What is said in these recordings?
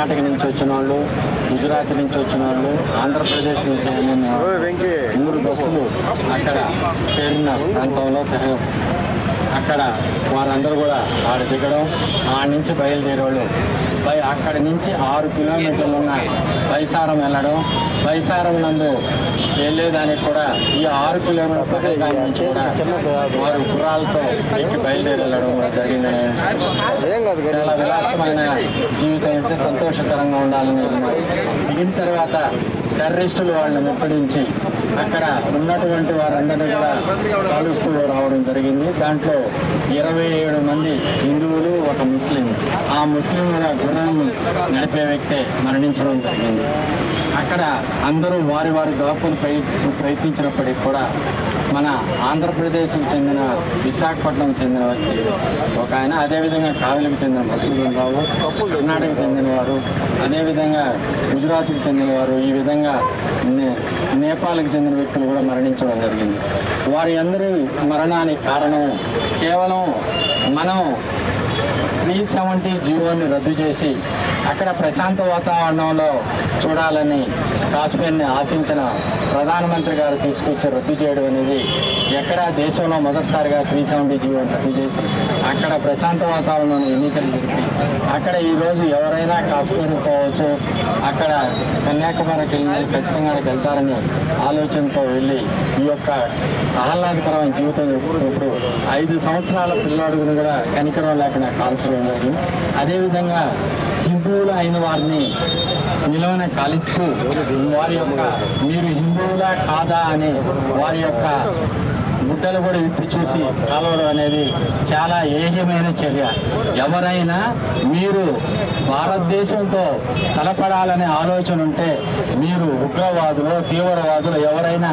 కర్ణాటక నుంచి వచ్చిన వాళ్ళు గుజరాత్ నుంచి వచ్చిన వాళ్ళు ఆంధ్రప్రదేశ్ నుంచి మూడు బస్సులు అక్కడ చేరిన ప్రాంతంలో అక్కడ వారందరూ కూడా ఆడ దిగడం ఆడ నుంచి బయలుదేరేవాళ్ళు. పై అక్కడి నుంచి ఆరు కిలోమీటర్లు ఉన్న బైసారం వెళ్ళడం బైసారం నందు వెళ్ళేదానికి కూడా ఈ ఆరు కిలోమీటర్ల నుంచి కూడా వారు గుర్రాలతో ఎక్కి బయలుదేరి వెళ్ళడం కూడా జరిగింది. చాలా విలాసమైన జీవితం అయితే సంతోషకరంగా ఉండాలని. దిగిన తర్వాత టెర్రరిస్టులు వాళ్ళని ముప్పడించి అక్కడ ఉన్నటువంటి వారందరినీ కూడా కాలుస్తూ రావడం జరిగింది. దాంట్లో ఇరవై ఏడు మంది హిందువులు ఒక ముస్లిం. ఆ ముస్లింల గుణం నడిపే వ్యక్తే మరణించడం జరిగింది. అక్కడ అందరూ వారి వారి దాపులు ప్రయత్- ప్రయత్నించినప్పటికీ కూడా మన ఆంధ్రప్రదేశ్కి చెందిన విశాఖపట్నం చెందిన వ్యక్తి. ఒక ఆయన అదేవిధంగా కావలికి చెందిన మసూదన్ రావు కర్ణాటకకు చెందిన వారు అదేవిధంగా గుజరాత్కి చెందిన వారు ఈ విధంగా నే- నేపాల్కి చెందిన వ్యక్తులు కూడా మరణించడం జరిగింది. వారి అందరి మరణానికి కారణం కేవలం మనం త్రీ సెవెంటీ జీవోని రద్దు చేసి అక్కడ ప్రశాంత వాతావరణంలో చూడాలని కాశ్మీర్ని ఆశించిన ప్రధానమంత్రి గారు తీసుకొచ్చి రద్దు చేయడం అనేది ఎక్కడ దేశంలో మొదటిసారిగా త్రీ సెవెంటీ జీవో రద్దు చేసి అక్కడ ప్రశాంత వాతావరణంలో ఎన్నికలు జరిపి అక్కడ ఈరోజు ఎవరైనా కాశ్మీర్ పోవచ్చు అక్కడ కన్యాకుమారికి వెళ్ళి ఖచ్చితంగా వెళ్తారని ఆలోచనతో వెళ్ళి ఈ యొక్క ఆహ్లాదకరమైన జీవితం ఇప్పుడు ఐదు సంవత్సరాల పిల్లాడుగును కూడా కనికరం లేకుండా కాల్చడం జరిగింది. అదేవిధంగా హిందువులు అయిన వారిని నిలవన కాలిస్తూ వారి యొక్క మీరు హిందువులా కాదా అని వారి యొక్క గుడ్డలు కూడా విప్పి చూసి కాలవడం అనేది చాలా ఏహ్యమైన చర్య. ఎవరైనా మీరు భారతదేశంతో తలపడాలనే ఆలోచన ఉంటే మీరు ఉగ్రవాదులు తీవ్రవాదులు ఎవరైనా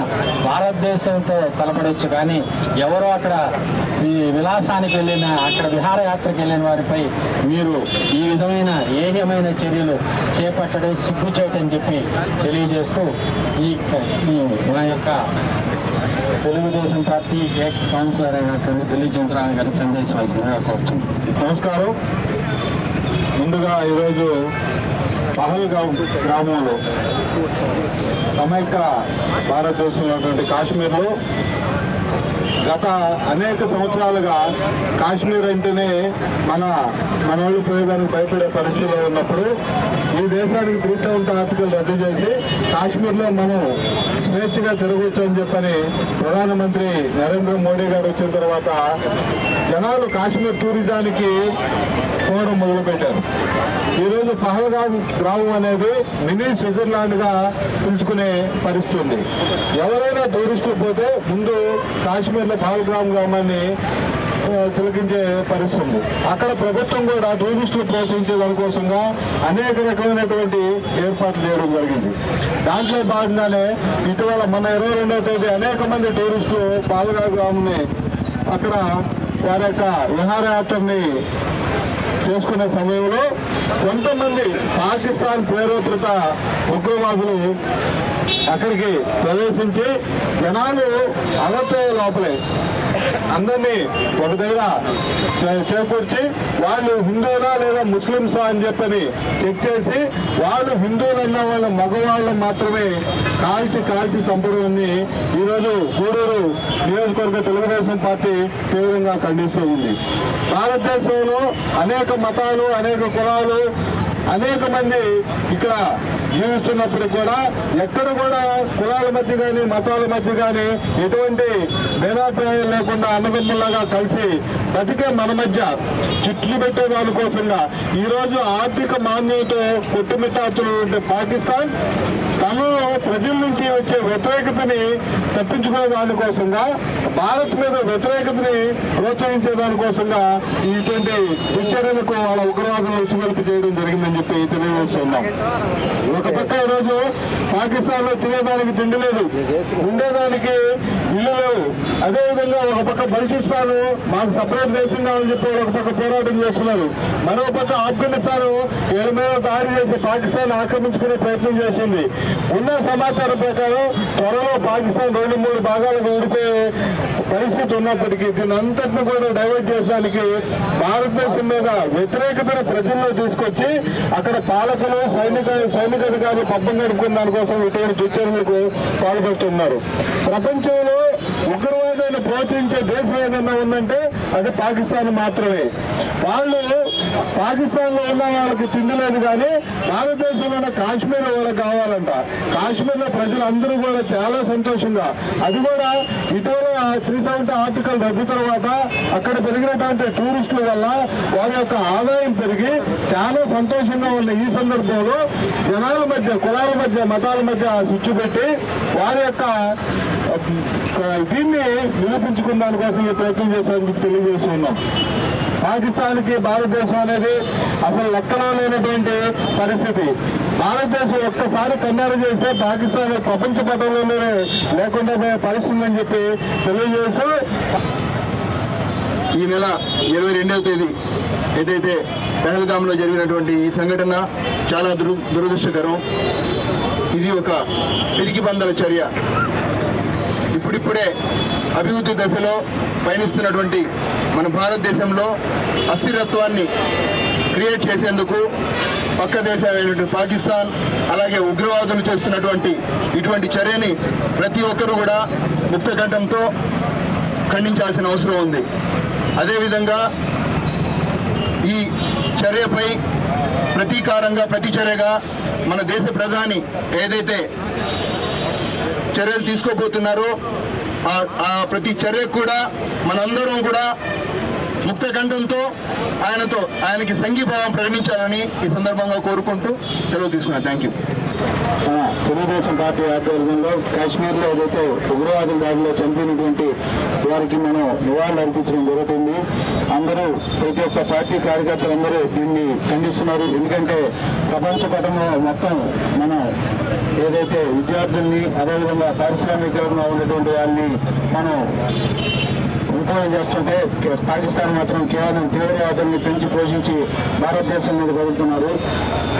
భారతదేశంతో తలపడవచ్చు కానీ ఎవరో అక్కడ ఈ విలాసానికి వెళ్ళిన అక్కడ విహారయాత్రకు వెళ్ళిన వారిపై మీరు ఈ విధమైన ఏహ్యమైన చర్యలు చేపట్టడం సిగ్గుచేటని చెప్పి తెలియజేస్తూ ఈ ఈ మా యొక్క తెలుగుదేశం పార్టీ ఎక్స్ కౌన్సిలర్ అయినటువంటి ఢిల్లీ చంద్రరావు గారిని సందేశించాల్సిందిగా కోరుతున్నాను నమస్కారం. ముందుగా ఈరోజు పహల్గావ్ గ్రామంలో సమైక్య భారతదేశంలో ఉన్నటువంటి కాశ్మీర్లో గత అనేక సంవత్సరాలుగా కాశ్మీర్ అంటేనే మన మన వాళ్ళు భయపడే పరిస్థితిలో ఉన్నప్పుడు ఈ దేశానికి త్రీ సెవెంటీ ఆర్టికల్ రద్దు చేసి కాశ్మీర్లో మనం స్వేచ్ఛగా తిరగొచ్చు అని చెప్పని ప్రధానమంత్రి నరేంద్ర మోడీ గారు వచ్చిన తర్వాత జనాలు కాశ్మీర్ టూరిజానికి పోవడం మొదలుపెట్టారు. ఈరోజు పహల్గాం గ్రామం అనేది మినీ స్విట్జర్లాండ్గా పిలుచుకునే పరిస్థితి ఉంది. ఎవరైనా టూరిస్టులు పోతే ముందు కాశ్మీర్లో పహల్గాం గ్రామాన్ని తిలకించే పరిస్థితి ఉంది. అక్కడ ప్రభుత్వం కూడా టూరిస్టులు ప్రోత్సహించే దానికోసంగా అనేక రకమైనటువంటి ఏర్పాట్లు చేయడం జరిగింది. దాంట్లో భాగంగానే ఇటీవల మన ఇరవై రెండవ తేదీ అనేక మంది టూరిస్టులు పాల్గాం గ్రామాన్ని అక్కడ వారి యొక్క విహారయాత్రని చేసుకునే సమయంలో కొంతమంది పాకిస్తాన్ ప్రేరేపిత ఉగ్రవాదులు అక్కడికి ప్రవేశించి జనాలు అలర్ట్ లోపలే. అందరినీ ఒక దగ్గర చే- చేకూర్చి వాళ్ళు హిందువులా లేదా ముస్లిమ్సా అని చెప్పని చెక్ చేసి వాళ్ళు హిందువులు అన్న వాళ్ళ మగవాళ్ళు మాత్రమే కాల్చి కాల్చి చంపడాన్ని ఈరోజు గూడూరు నియోజకవర్గ తెలుగుదేశం పార్టీ తీవ్రంగా ఖండిస్తూ ఉంది. భారతదేశంలో అనేక మతాలు అనేక కులాలు అనేక మంది ఇక్కడ జీవిస్తున్నప్పుడు కూడా ఎక్కడ కూడా కులాల మధ్య కానీ మతాల మధ్య కానీ ఎటువంటి భేదాభిప్రాయాలు లేకుండా అన్నదమ్ములాగా కలిసి బతికే మన మధ్య చిట్లు పెట్టే దానికోసంగా ఈరోజు ఆర్థిక మాన్యంతో కొట్టుమిట్టాడుతున్నటువంటి పాకిస్తాన్ ప్రజల నుంచి వచ్చే వ్యతిరేకతని తప్పించుకునే దానికోసంగా భారత్ మీద వ్యతిరేకతని ప్రోత్సహించే దానికోసంగా ఇటువంటి దుశ్చర్యలకు వాళ్ళ ఉగ్రవాదం ఉచ్చుగొలుపు చేయడం జరిగిందని చెప్పి తెలియజేస్తున్నాం. ఒక పక్క ఈరోజు పాకిస్తాన్లో తినేదానికి తిండి లేదు. ఉండేదానికి ఇల్లు లేవు. అదేవిధంగా ఒక పక్క బలూచిస్తాన్ మాకు సపరేట్ దేశం కావాలని చెప్పి ఒక పక్క పోరాటం చేస్తున్నారు. మరో పక్క ఆఫ్ఘనిస్తాన్ వీళ్ళ మీద దాడి చేసి పాకిస్తాన్ ఆక్రమించుకునే ప్రయత్నం చేస్తుంది. ఉన్న సమాచారం ప్రకారం త్వరలో పాకిస్తాన్ రెండు మూడు భాగాలకు ఊడిపోయే పరిస్థితి ఉన్నప్పటికీ దీని అంతటిని కూడా డైవర్ట్ చేసడానికి భారతదేశం మీద వ్యతిరేకతను ప్రజల్లో తీసుకొచ్చి అక్కడ పాలకులు సైనిక సైనిక అధికారులు పబ్బం గడుపుకున్న దానికోసం ఇటువంటి దుశ్చర్యలకు పాల్పడుతున్నారు. ప్రపంచంలో ఉగ్రవాదాన్ని ప్రోత్సహించే దేశం ఏదన్నా ఉందంటే అది పాకిస్తాన్ మాత్రమే. వాళ్ళు పాకిస్తాన్లో ఉన్న వాళ్ళకి తిండి లేదు కానీ భారతదేశంలో ఉన్న కాశ్మీర్ వాళ్ళకి కావాలంట. కాశ్మీర్లో ప్రజలందరూ కూడా చాలా సంతోషంగా. అది కూడా ఇటీవల సెవెంటీ ఆర్టికల్ రద్దు తర్వాత అక్కడ పెరిగినటువంటి టూరిస్టుల వల్ల వారి యొక్క ఆదాయం పెరిగి చాలా సంతోషంగా ఉన్న ఈ సందర్భంలో జనాల మధ్య కులాల మధ్య మతాల మధ్య స్విచ్ పెట్టి వారి యొక్క దీన్ని నిరూపించుకున్న దానికోసం ఈ ప్రయత్నం చేశారని తెలియజేస్తున్నాం పాకిస్తాన్కి భారతదేశం అనేది అసలు లెక్కలో లేనటువంటి పరిస్థితి. భారతదేశం ఒక్కసారి కన్నారు చేస్తే పాకిస్తాన్ ప్రపంచ పటంలోనే లేకుండా పోయే పరిస్థితి అని చెప్పి తెలియజేస్తూ ఈ నెల ఇరవై రెండవ తేదీ ఏదైతే పెహల్గాంలో జరిగినటువంటి ఈ సంఘటన చాలా దురు దురదృష్టకరం. ఇది ఒక పిరికి పందల చర్య. ఇప్పుడిప్పుడే అభివృద్ధి దశలో పయనిస్తున్నటువంటి మన భారతదేశంలో అస్థిరత్వాన్ని క్రియేట్ చేసేందుకు పక్క దేశమైనటువంటి పాకిస్తాన్ అలాగే ఉగ్రవాదులు చేస్తున్నటువంటి ఇటువంటి చర్యని ప్రతి ఒక్కరూ కూడా ముక్తకంఠంతో ఖండించాల్సిన అవసరం ఉంది. అదేవిధంగా ఈ చర్యపై ప్రతీకారంగా ప్రతి చర్యగా మన దేశ ప్రధాని ఏదైతే చర్యలు తీసుకోబోతున్నారో ఆ- ప్రతి చర్యకు కూడా మనందరం కూడా ముక్త కంఠంతో ఆయనతో ఆయనకి సంఘీభావం ప్రకటించాలని ఈ సందర్భంగా కోరుకుంటూ సెలవు తీసుకున్నాను. థ్యాంక్ యూ తెలుగుదేశం పార్టీ ఆధ్వర్యంలో కాశ్మీర్లో ఏదైతే ఉగ్రవాదుల దాడిలో చనిపోయినటువంటి వారికి మనం నివాళులు అర్పించడం జరుగుతుంది. అందరూ ప్రతి ఒక్క పార్టీ కార్యకర్తలందరూ దీన్ని ఖండిస్తున్నారు. ఎందుకంటే ప్రపంచ పటంలో మొత్తం మన ఏదైతే విద్యార్థుల్ని అదేవిధంగా పారిశ్రామికంగా ఉన్నటువంటి వాళ్ళని మనం ఎంకరేజ్ చేస్తుంటే పాకిస్తాన్ మాత్రం కేవలం తీవ్రవాదాన్ని పెంచి పోషించి భారతదేశం మీద కదులుతున్నారు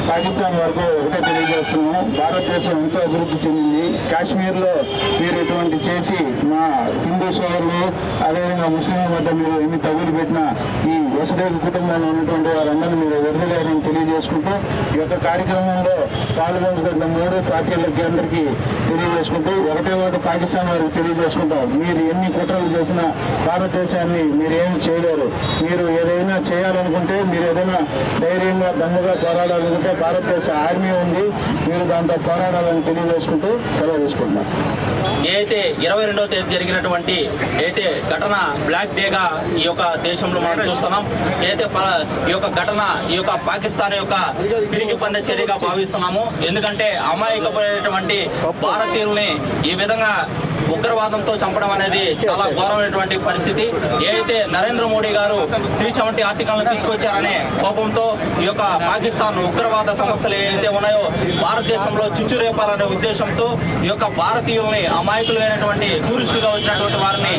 పాకిస్తాన్ వరకు ఒకటే తెలియజేస్తున్నాము భారతదేశం ఎంతో అభివృద్ధి చెందింది. కాశ్మీర్లో మీరు ఇటువంటి చేసి మా హిందూ సోదరులు అదేవిధంగా ముస్లింల మధ్య మీరు ఎన్ని తగులు పెట్టినా ఈ వసుదేవ కుటుంబంలో ఉన్నటువంటి వారందరినీ మీరు వదిలేరని తెలియజేసుకుంటూ ఈ యొక్క కార్యక్రమంలో పాల్గొంటున్న మూడు పార్టీలకి అందరికీ తెలియజేసుకుంటూ ఒకటే ఒకటి పాకిస్తాన్ వారికి తెలియజేసుకుంటాం. మీరు ఎన్ని కుట్రలు చేసినా భారతదేశాన్ని మీరు ఏమి చేయలేరు. మీరు ఏదైనా చేయాలనుకుంటే మీరు ఏదైనా ధైర్యంగా దమ్ముగా పోరాడాలనుకుంటే భారతదేశ ఆర్మీ ఉంది. మీరు దాంతో పోరాడాలని తెలియజేసుకుంటూ సెలవు తీసుకుంటున్నాం. ఏదైతే ఇరవై రెండవ తేదీ జరిగినటువంటి అయితే ఘటన బ్లాక్ డేగా ఈ యొక్క దేశంలో మనం చూస్తున్నాం ఏదైతే ప- ఈ యొక్క ఘటన ఈ యొక్క పాకిస్తాన్ యొక్క పిరికి పంద చర్యగా భావిస్తున్నాము. ఎందుకంటే అమాయకమైనటువంటి భారతీయుల్ని ఈ విధంగా ఉగ్రవాదంతో చంపడం అనేది చాలా ఘోరమైనటువంటి పరిస్థితి. ఏదైతే నరేంద్ర మోడీ గారు త్రీ సెవెంటీ ఆర్టికల్ తీసుకొచ్చారనే కోపంతో ఈ యొక్క పాకిస్తాన్ ఉగ్రవాద సంస్థలు ఏవైతే ఉన్నాయో భారతదేశంలో చుచ్చురేపాలనే ఉద్దేశంతో ఈ యొక్క భారతీయుల్ని అమాయకులైనటువంటి టూరిస్టులుగా వచ్చినటువంటి వారిని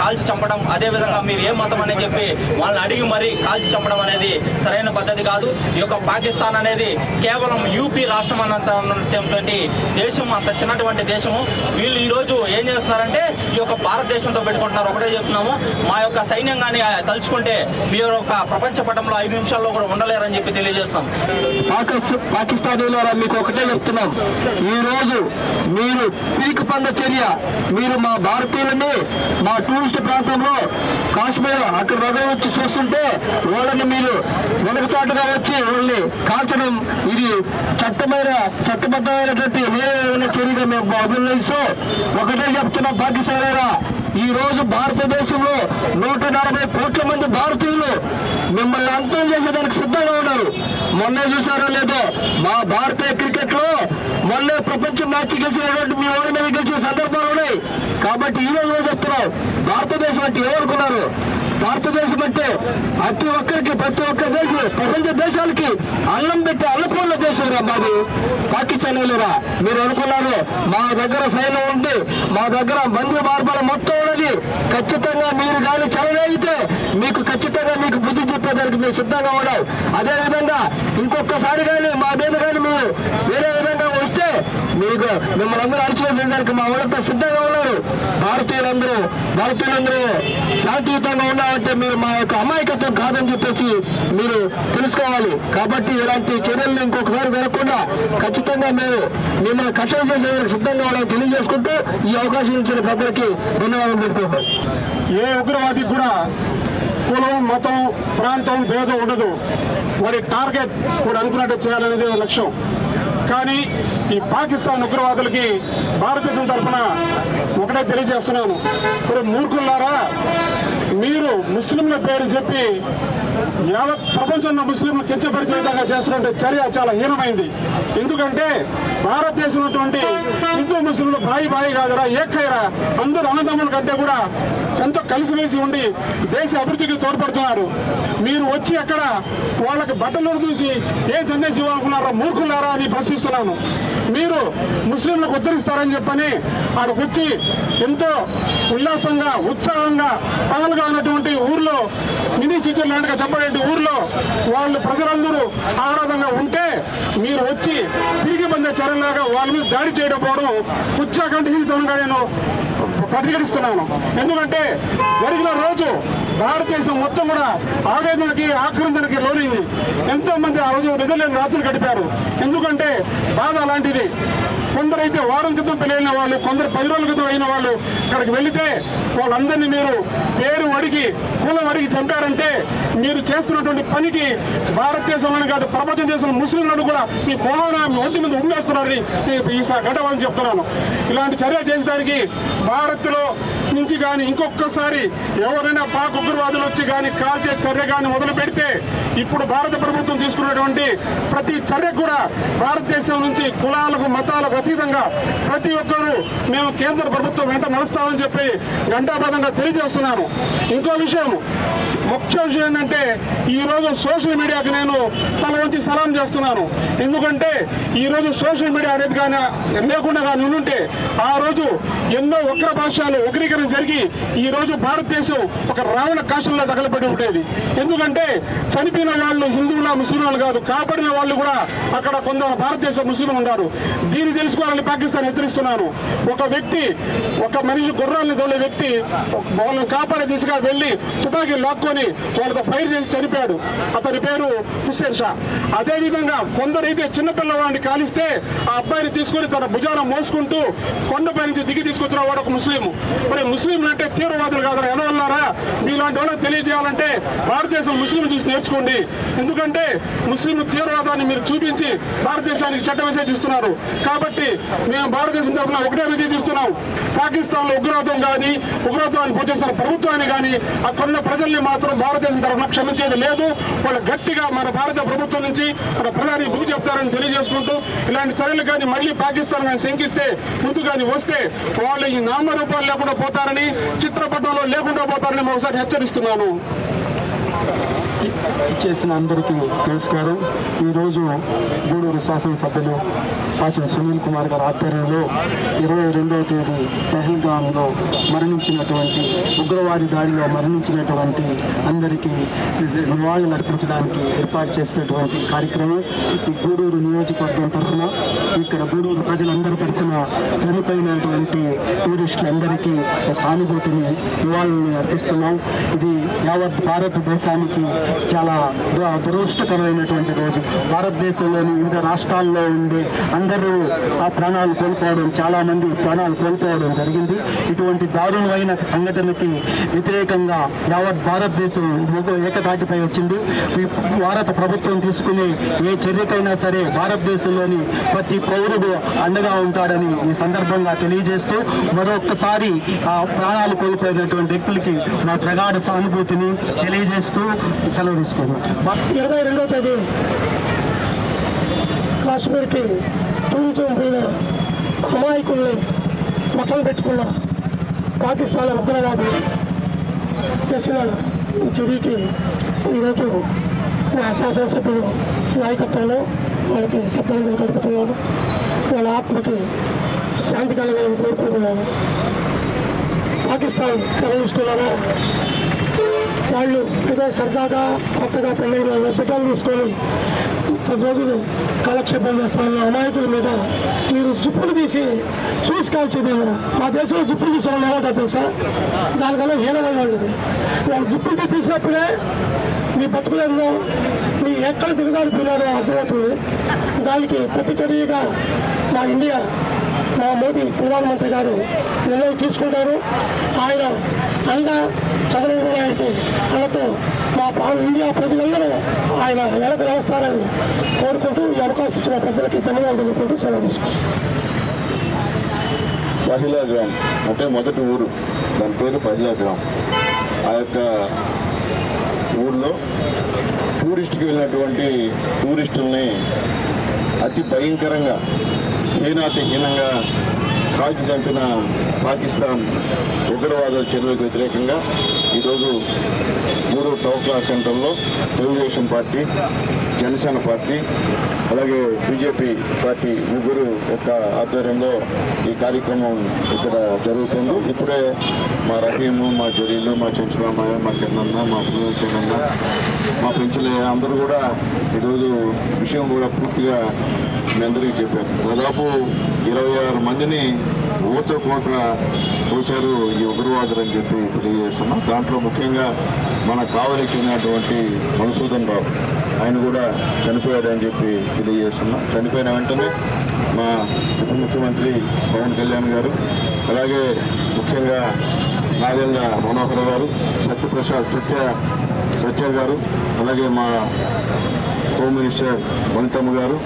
కాల్చి చంపడం అదే విధంగా మీరు ఏ మతం అని చెప్పి వాళ్ళని అడిగి మరీ కాల్చి చంపడం అనేది సరైన పద్ధతి కాదు. ఈ యొక్క పాకిస్తాన్ అనేది కేవలం యూపీ రాష్ట్రం అన్నంత ఉన్నటువంటి దేశం అంత చిన్నటువంటి దేశము. వీళ్ళు ఈరోజు ఈరోజు ఏం చేస్తున్నారంటే ఈ యొక్క భారతదేశంతో పెట్టుకుంటున్నారు. ఒకటే చెప్తున్నాము. మా యొక్క సైన్యంగాని తలుచుకుంటే మీ యొక్క ప్రపంచ పటంలో ఐదు నిమిషాల్లో కూడా ఉండలేరని చెప్పి తెలియజేస్తున్నాం పాకిస్- పాకిస్తానీలో మీకు ఒకటే చెప్తున్నాం. ఈ రోజు మీరు పీక్ పంద చర్య. మీరు మా భారతీయులని మా టూరిస్ట్ ప్రాంతంలో కాశ్మీర్ అక్కడ రగం వచ్చి చూస్తుంటే వాళ్ళని మీరు వెనకచాటుగా వచ్చి వాళ్ళని కాల్చడం. ఇది చట్టమైన చట్టబద్ధమైనటువంటి చర్యగా మేము అభినందిస్తూ ఒకటే చెప్తున్న పాకిస్తానీరా ఈ రోజు భారతదేశంలో నూట నలభై కోట్ల మంది భారతీయులు మిమ్మల్ని అంతం చేసేదానికి సిద్ధంగా ఉన్నారు. మొన్నే చూసారో లేదో మా భారత ప్రపంచం మ్యాచ్ గెలిచినటువంటి మీ ఓడి మీద గెలిచిన సందర్భాలు ఉన్నాయి. కాబట్టి ఈ రోజు చెప్తున్నాం భారతదేశం అంటే ఏమనుకున్నారు? భారతదేశం అంటే ప్రతి ఒక్కరికి ప్రతి ఒక్క దేశం ప్రపంచ దేశాలకి అన్నం పెట్టి అన్నపూర్ణ దేశం రా మాది. పాకిస్తాన్ రా. మీరు అనుకున్నారు మా దగ్గర సైన్యం ఉంది మా దగ్గర మంది మార్పాల మొత్తం ఉన్నది. ఖచ్చితంగా మీరు కానీ చదవగలిగితే మీకు ఖచ్చితంగా మీకు బుద్ధి చెప్పేదానికి మీరు సిద్ధంగా ఉన్నాం. అదే విధంగా ఇంకొకసారి కానీ మా మీద కానీ మీరు వేరే విధంగా వస్తే మీకు మిమ్మల్ని అందరూ అడిచివేసేదానికి మా వాళ్ళంతా సిద్ధంగా ఉన్నారు. భారతీయులందరూ భారతీయులందరూ శాంతియుతంగా ఉన్నామంటే మీరు మా యొక్క అమాయకత్వం కాదని చెప్పేసి మీరు తెలుసుకోవాలి. కాబట్టి ఇలాంటి చర్యలు ఇంకొకసారి జరగకుండా ఖచ్చితంగా మేము మిమ్మల్ని కట్టడి చేసేందుకు సిద్ధంగా ఉన్నామని తెలియజేసుకుంటూ ఈ అవకాశం ఇచ్చిన ప్రజలకి ధన్యవాదాలు తెలుపుకుంటాం ఏ ఉగ్రవాదికి కూడా కులం మతం ప్రాంతం భేదం ఉండదు. వారి టార్గెట్ కూడా అనుకున్నట్టు చేయాలనేది లక్ష్యం. కానీ ఈ పాకిస్తాన్ ఉగ్రవాదులకి భారతదేశం తరఫున ఒకటే తెలియజేస్తున్నాను. మరి మూర్ఖులారా మీరు ముస్లింల పేరు చెప్పి యావత్ ప్రపంచంలో ముస్లింలు కించపరిచే విధంగా చేస్తున్న చర్య చాలా హీనమైంది. ఎందుకంటే భారతదేశంలో ఉన్నటువంటి హిందూ ముస్లింలు బాయి బాయి కాదురా ఏకైరా. అందరూ అన్నదమ్ముల కంటే కూడా ఎంతో కలిసిమెలిసి ఉండి దేశ అభివృద్ధికి తోడ్పడుతున్నారు. మీరు వచ్చి అక్కడ వాళ్ళకి బట్టలు చూసి ఏ సందేశం ఇవ్వాలనుకున్నారో మూర్ఖులారా అని ప్రశ్నిస్తున్నాను. మీరు ముస్లింలకు ఉద్ధరిస్తారని చెప్పని అక్కడికి వచ్చి ఎంతో ఉల్లాసంగా ఉత్సాహంగా పగలుగా ఉన్నటువంటి ఊర్లో మినీ సిటీ లాంటిగా చెప్పబడే ఊర్లో వాళ్ళు ప్రజలందరూ ఆహ్లాదంగా ఉంటే మీరు వచ్చి తిరిగి పొందే చర్యలాగా వాళ్ళ మీద దాడి చేయడం పోవడం కుచ్చాకంటే హింసంగా నేను ప్రతిఘటిస్తున్నాను. ఎందుకంటే జరిగిన రోజు భారతదేశం మొత్తం కూడా ఆవేదనకి ఆక్రందనకి లోనైంది. ఎంతో మంది ఆ రోజు నిజలేని రాత్రులు గడిపారు. ఎందుకంటే బాధ అలాంటిది కొందరైతే వారం క్రితం పెళ్ళైన వాళ్ళు కొందరు పది రోజుల క్రితం అయిన వాళ్ళు అక్కడికి వెళితే వాళ్ళందరినీ మీరు పేరు అడిగి కులం అడిగి చంపారంటే మీరు చేస్తున్నటువంటి పనికి భారతదేశంలోనే కాదు ప్రపంచ దేశంలో ముస్లింలను కూడా మీ మోహన మీ ఒంటి మీద ఉమ్మేస్తున్నారని ఈ ఘటమని చెప్తున్నాను. ఇలాంటి చర్య చేసేదానికి భారత్లో నుంచి కానీ ఇంకొకసారి ఎవరైనా పాక్ ఉగ్రవాదులు వచ్చి కానీ కాల్చే చర్య కానీ మొదలు పెడితే ఇప్పుడు భారత ప్రభుత్వం తీసుకున్నటువంటి ప్రతి చర్య కూడా భారతదేశం నుంచి కులాలకు మతాలకు అతీతంగా ప్రతి ఒక్కరూ మేము కేంద్ర ప్రభుత్వం వెంట నడుస్తామని చెప్పి ఘంటాపదంగా తెలియజేస్తున్నాను. ఇంకో విషయం ముఖ్య విషయం ఏంటంటే ఈ రోజు సోషల్ మీడియాకి నేను తల వంచి సలాం చేస్తున్నాను. ఎందుకంటే ఈ రోజు సోషల్ మీడియా అనేది కానీ లేకుండా కానీ ఉండుంటే ఆ రోజు ఎన్నో వక్ర భాషలు వక్రీకరణ జరిగి ఈ రోజు భారతదేశం ఒక రావణ కాశంలో తగలబడి ఉండేది. ఎందుకంటే చనిపోయిన వాళ్ళు హిందువుల ముస్లింలు కాదు కాపాడిన వాళ్ళు కూడా అక్కడ కొందరు భారతదేశ ముస్లింలు ఉన్నారు. దీన్ని తీసుకోవాలని పాకిస్తాన్ హెచ్చరిస్తున్నాను. ఒక వ్యక్తి ఒక మనిషి గుర్రాన్ని తోలే వ్యక్తి వాళ్ళని కాపాడే దిశగా వెళ్ళి తుపాకీ లాక్కొని వాళ్ళతో ఫైర్ చేసి చనిపోయాడు. అతని పేరు హుస్సేన్ షా. అదే విధంగా కొందరైతే చిన్నపిల్లవాడిని కాలిస్తే ఆ అబ్బాయిని తీసుకొని తన భుజాన మోసుకుంటూ కొండపై నుంచి దిగి తీసుకొచ్చిన వాడు ఒక ముస్లిం మరి ముస్లింలు అంటే తీవ్రవాదులు కాదు ఎదవల్లారా? మీలాంటి వాళ్ళకి తెలియజేయాలంటే భారతదేశం ముస్లిం చూసి నేర్చుకోండి. ఎందుకంటే ముస్లింలు తీవ్రవాదాన్ని మీరు చూపించి భారతదేశానికి చట్ట చూస్తున్నారు. కాబట్టి కాబట్టి మేము భారతదేశం తరఫున ఒకటే మెసేజ్ ఇస్తున్నాం. పాకిస్తాన్లో ఉగ్రవాదం కానీ ఉగ్రవాదాన్ని పోషిస్తున్న ప్రభుత్వాన్ని కానీ అక్కడున్న ప్రజల్ని మాత్రం భారతదేశం తరఫున క్షమించేది లేదు. వాళ్ళు గట్టిగా మన భారత ప్రభుత్వం నుంచి మన ప్రధాని బుద్ధి చెప్తారని తెలియజేసుకుంటూ ఇలాంటి చర్యలు కానీ మళ్ళీ పాకిస్తాన్ కానీ శంకిస్తే ముందు కానీ వస్తే వాళ్ళు ఈ నామరూపాలు లేకుండా పోతారని చిత్రపటంలో లేకుండా పోతారని ఒకసారి హెచ్చరిస్తున్నాను. చేసిన అందరికీ నమస్కారం. ఈరోజు గూడూరు శాసనసభ్యులు ఆశం సునీల్ కుమార్ గారి ఆధ్వర్యంలో ఇరవై రెండవ తేదీ పహల్గాంలో మరణించినటువంటి ఉగ్రవాది దాడిలో మరణించినటువంటి అందరికీ నివాళులు అర్పించడానికి ఏర్పాటు చేసినటువంటి కార్యక్రమం ఈ గూడూరు నియోజకవర్గం తరఫున ఇక్కడ గూడూరు ప్రజలందరి తరఫున చనిపోయినటువంటి టూరిస్టులందరికీ సానుభూతిని నివాళులను అర్పిస్తున్నాం. ఇది యావత్ భారతదేశానికి చాలా చాలా దురదృష్టకరమైనటువంటి రోజు. భారతదేశంలోని వివిధ రాష్ట్రాల్లో ఉండే అందరూ ఆ ప్రాణాలు కోల్పోవడం చాలా మంది ప్రాణాలు కోల్పోవడం జరిగింది. ఇటువంటి దారుణమైన సంఘటనకి వ్యతిరేకంగా యావత్ భారతదేశం ఒక ఏకతాటిపై వచ్చింది. భారత ప్రభుత్వం తీసుకునే ఏ చర్యకైనా సరే భారతదేశంలోని ప్రతి పౌరుడు అండగా ఉంటాడని ఈ సందర్భంగా తెలియజేస్తూ మరొక్కసారి ఆ ప్రాణాలు కోల్పోయినటువంటి వ్యక్తులకి మా ప్రగాఢ సానుభూతిని తెలియజేస్తూ సెలవు ఇరవై రెండో తేదీ. కాశ్మీర్కి టూరిజం పోయిన అమాయకుల్ని పక్కన పెట్టుకున్న. పాకిస్తాన్ ఉగ్రవాదులు చేసిన ఈ చర్యకి ఈరోజు నా శాసనసభ్యులు నాయకత్వంలో వాళ్ళకి శ్రద్ధాంజలి గడుపుతున్నాను వాళ్ళ ఆత్మకి శాంతి కలగాలని కోరుకుంటున్నాను. పాకిస్తాన్ టెర్రరిస్టులను వాళ్ళు ఏదో సరదాగా కొత్తగా పెళ్ళైన బిడ్డలు తీసుకొని పది రోజులు కాలక్షేపం చేస్తున్న అమాయకుల మీద మీరు జిప్పులు తీసి చూసి కాల్చేది మా దేశంలో జిప్పులు తీసే వాళ్ళు ఏమంటారు తెలుసా? దానికన్నా హీనమైన వాళ్ళది వాళ్ళు జుప్పులు తీసినప్పుడే మీ బతుకులలో మీ ఎక్కడ దిగజారిపోయినారో అర్థమవుతుంది. దానికి ప్రతి చర్యగా మా ఇండియా మా మోదీ ప్రధానమంత్రి గారు నిర్ణయం తీసుకుంటారు. ఆయన అండ చంద్రబాబు నాయుడికి అండతో మా పా- ఇండియా ప్రజలందరూ ఆయన వెనక్కి నిలుస్తారని కోరుకుంటూ ఈ అవకాశం ఇచ్చిన ప్రజలకి ధన్యవాదాలు తెలుపుకుంటూ సెలవు తీసుకుంటాం పహిలా గ్రామ్ అంటే మొదటి ఊరు. దాని పేరు పహిలా గ్రామ్. ఆ యొక్క ఊర్లో టూరిస్ట్కి వెళ్ళినటువంటి టూరిస్టుల్ని అతి భయంకరంగా హీనాతి హీనంగా కాల్చి చంపిన పాకిస్తాన్ ఉగ్రవాదుల చర్యలకు వ్యతిరేకంగా ఈరోజు మూడు టౌన్ క్లాస్ సెంటర్లో తెలుగుదేశం పార్టీ జనసేన పార్టీ అలాగే బీజేపీ పార్టీ ముగ్గురు యొక్క ఆధ్వర్యంలో ఈ కార్యక్రమం ఇక్కడ జరుగుతుంది. ఇప్పుడే మా రహీము మా జరీలు మా చెంచురామయ్య మా కిరణన్న మా పుల్లసేనన్న మా పెంచులయ్య అందరూ కూడా ఈరోజు విషయం కూడా పూర్తిగా మీ అందరికీ చెప్పారు దాదాపు ఇరవై ఆరు మందిని ఊచకోట పోశారు ఈ ఉగ్రవాదులు అని చెప్పి తెలియజేస్తున్నాం. దాంట్లో ముఖ్యంగా మన కావలికి చెందినటువంటి మధుసూదన్ రావు ఆయన కూడా చనిపోయాడని చెప్పి తెలియజేస్తున్నాం. చనిపోయిన వెంటనే మా ఉప ముఖ్యమంత్రి పవన్ కళ్యాణ్ గారు అలాగే ముఖ్యంగా నాగేంద్ర మనోహర్ గారు సత్యప్రసాద్ సత్య సత్య గారు అలాగే మా హోమ్ మినిస్టర్ వనితమ్మ గారు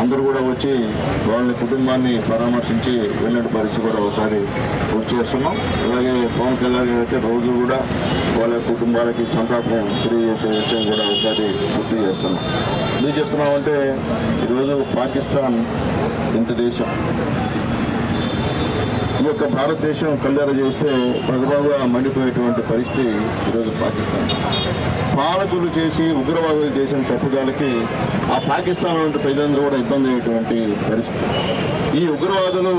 అందరూ కూడా వచ్చి వాళ్ళ కుటుంబాన్ని పరామర్శించి వెళ్ళిన పరిస్థితి కూడా ఒకసారి గుర్తు చేస్తున్నాం. అలాగే పవన్ కళ్యాణ్ గారు అయితే రోజు కూడా వాళ్ళ కుటుంబాలకి సంతాపం తెలియజేసే విషయం కూడా ఒకసారి గుర్తు చేస్తున్నాం. ఎందుకు చెప్తున్నామంటే ఈరోజు పాకిస్తాన్ ఇంత దేశం. యొక్క భారతదేశం కళ్ళెర చేస్తే పగబాగా మండిపోయేటువంటి పరిస్థితి ఈరోజు పాకిస్తాన్. పాలకులు చేసి ఉగ్రవాదులు చేసిన తప్పుదాలకి ఆ పాకిస్తాన్ వంటి ప్రజలందరూ కూడా ఇబ్బంది అయ్యేటువంటి పరిస్థితి. ఈ ఉగ్రవాదులు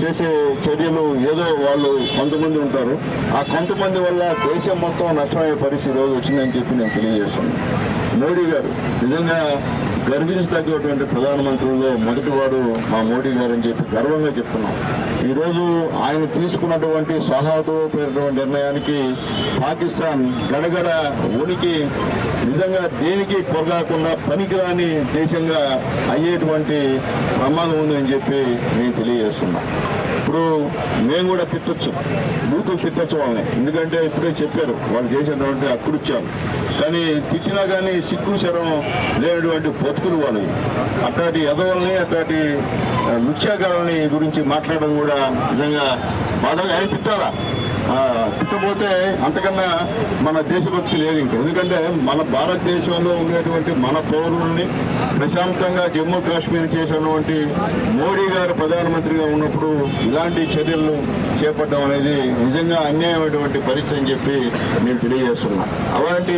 చేసే చర్యలు ఏదో వాళ్ళు కొంతమంది ఉంటారు. ఆ కొంతమంది వల్ల దేశం మొత్తం నష్టమయ్యే పరిస్థితి ఈరోజు వచ్చిందని చెప్పి నేను తెలియజేస్తున్నాను. మోడీ గారు నిజంగా గర్వించదగ్గటువంటి ప్రధానమంత్రుల్లో మొదటివాడు మా మోడీ గారు అని చెప్పి గర్వంగా చెప్తున్నాం. ఈరోజు ఆయన తీసుకున్నటువంటి సహాయతోపేటువంటి నిర్ణయానికి పాకిస్తాన్ గడగడ ఉనికి నిజంగా దేనికి పొరగాకుండా పనికిరాని దేశంగా అయ్యేటువంటి ప్రమాదం ఉందని చెప్పి నేను తెలియజేస్తున్నాను. ఇప్పుడు మేము కూడా తిట్టొచ్చు. బూతులు తిట్టొచ్చు వాళ్ళని. ఎందుకంటే ఇప్పుడే చెప్పారు వాళ్ళు చేసేటువంటి అకృత్యాలు. కానీ తిట్టినా కానీ సిగ్గు శరం లేనటువంటి బతుకులు వాళ్ళు. అట్లాంటి ఎదవల్ని అట్లాంటి నృత్యకారుల్ని గురించి మాట్లాడడం కూడా నిజంగా బాధగా. ఆయన తిట్టాలా? తిట్టబోతే అంతకన్నా మన దేశభక్తి లేదు ఇంకా. ఎందుకంటే మన భారతదేశంలో ఉండేటువంటి మన పౌరుల్ని ప్రశాంతంగా జమ్మూ కాశ్మీర్ చేసినటువంటి మోడీ గారు ప్రధానమంత్రిగా ఉన్నప్పుడు ఇలాంటి చర్యలు చేపట్టడం అనేది నిజంగా అన్యాయమైనటువంటి పరిస్థితి అని చెప్పి నేను తెలియజేస్తున్నా. అలాంటి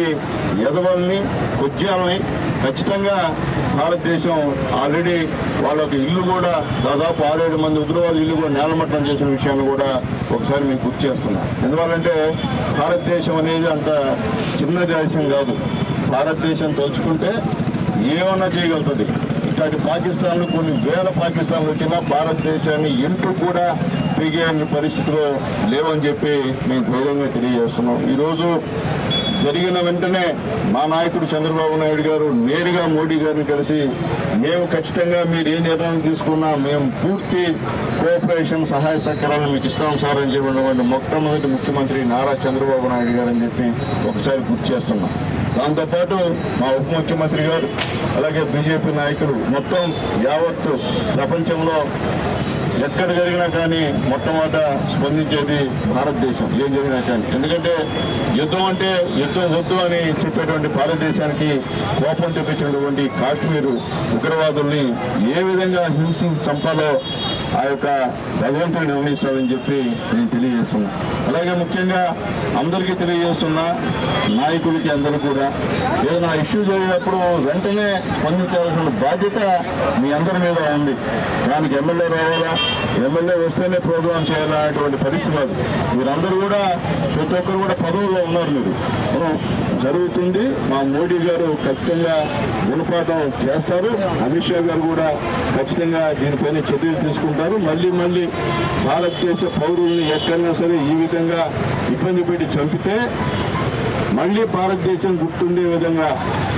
యదవల్ని కొజ్జాలని ఖచ్చితంగా భారతదేశం ఆల్రెడీ వాళ్ళకి ఇల్లు కూడా దాదాపు ఆరేడు మంది ఉగ్రవాదులు ఇల్లు కూడా నేలమట్టం చేసిన విషయాన్ని కూడా ఒకసారి మీకు గుర్తు చేస్తున్నా. ఎందువల్లంటే భారతదేశం అనేది అంత చిన్న దేశం కాదు. భారతదేశం తలుచుకుంటే ఏమన్నా చేయగలుగుతుంది. ఇట్లాంటి పాకిస్తాన్లు కొన్ని వేల పాకిస్తాన్లు వచ్చినా భారతదేశాన్ని ఎంటూ కూడా పెరిగే పరిస్థితిలో లేవని చెప్పి మేము ధైర్యంగా తెలియజేస్తున్నాం. ఈరోజు జరిగిన వెంటనే మా నాయకుడు చంద్రబాబు నాయుడు గారు నేరుగా మోడీ గారిని కలిసి మేము ఖచ్చితంగా మీరు ఏ నిర్ణయం తీసుకున్నా మేము పూర్తి కోఆపరేషన్ సహాయ సహకారాలు మీకు ఇస్తాం సార్ అని చెప్పినటువంటి మొట్టమొదటి ముఖ్యమంత్రి నారా చంద్రబాబు నాయుడు గారు అని చెప్పి ఒకసారి గుర్తు చేస్తున్నాం. దాంతోపాటు మా ఉప ముఖ్యమంత్రి గారు అలాగే బీజేపీ నాయకులు మొత్తం యావత్తు ప్రపంచంలో ఎక్కడ జరిగినా కానీ మొట్టమొదట స్పందించేది భారతదేశం. ఏం జరిగినా కానీ. ఎందుకంటే యుద్ధం అంటే యుద్ధం వద్దు అని చెప్పేటువంటి భారతదేశానికి కోపం తెప్పించినటువంటి కాశ్మీరు ఉగ్రవాదుల్ని ఏ విధంగా హింసించి చంపాలో ఆ యొక్క భగవంతుడు నిర్ణయిస్తాడని చెప్పి నేను తెలియజేస్తున్నా. అలాగే ముఖ్యంగా అందరికీ తెలియజేస్తున్నా నాయకులకి అందరూ కూడా ఏదైనా ఇష్యూ జరిగినప్పుడు వెంటనే స్పందించాల్సిన బాధ్యత మీ అందరి మీద ఉంది. దానికి ఎమ్మెల్యే రావాలా? ఎమ్మెల్యే వస్తేనే ప్రోగ్రాం చేయాలనేటువంటి పరిస్థితి కాదు మీరందరూ కూడా ప్రతి ఒక్కరు కూడా పదవుల్లో ఉన్నారు మీరు. మనం జరుగుతుంది. మా మోడీ గారు ఖచ్చితంగా గుణపాఠం చేస్తారు. అమిత్ షా గారు కూడా ఖచ్చితంగా దీనిపైన చర్యలు తీసుకుంటారు. మళ్ళీ మళ్ళీ భారతదేశ పౌరుల్ని ఎక్కడైనా సరే ఈ విధంగా ఇబ్బంది పెట్టి చంపితే మళ్ళీ భారతదేశం గుర్తుండే విధంగా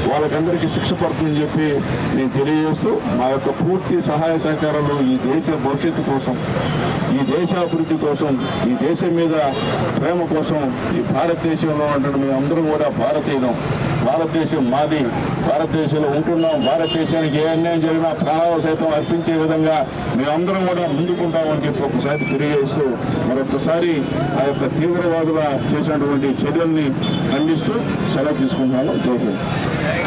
వాళ్ళకందరికీ శిక్ష పడుతుందని చెప్పి నేను తెలియజేస్తూ మా యొక్క పూర్తి సహాయ సహకారాలు ఈ దేశ భవిష్యత్తు కోసం ఈ దేశ అభివృద్ధి కోసం ఈ దేశం మీద ప్రేమ కోసం ఈ భారతదేశంలో ఉన్నట్టు మేము అందరం కూడా భారతీయులం. భారతదేశం మాది. భారతదేశంలో ఉంటున్నాం. భారతదేశానికి ఏ అన్యాయం జరిగినా ప్రాణాలు సైతం అర్పించే విధంగా మేమందరం కూడా ముందుకుంటామని చెప్పి ఒకసారి తెలియజేస్తూ మరొకసారి ఆ యొక్క తీవ్రవాదుల చేసినటువంటి చర్యల్ని ఖండిస్తూ సెలవు తీసుకుంటున్నాను. జై హింద్.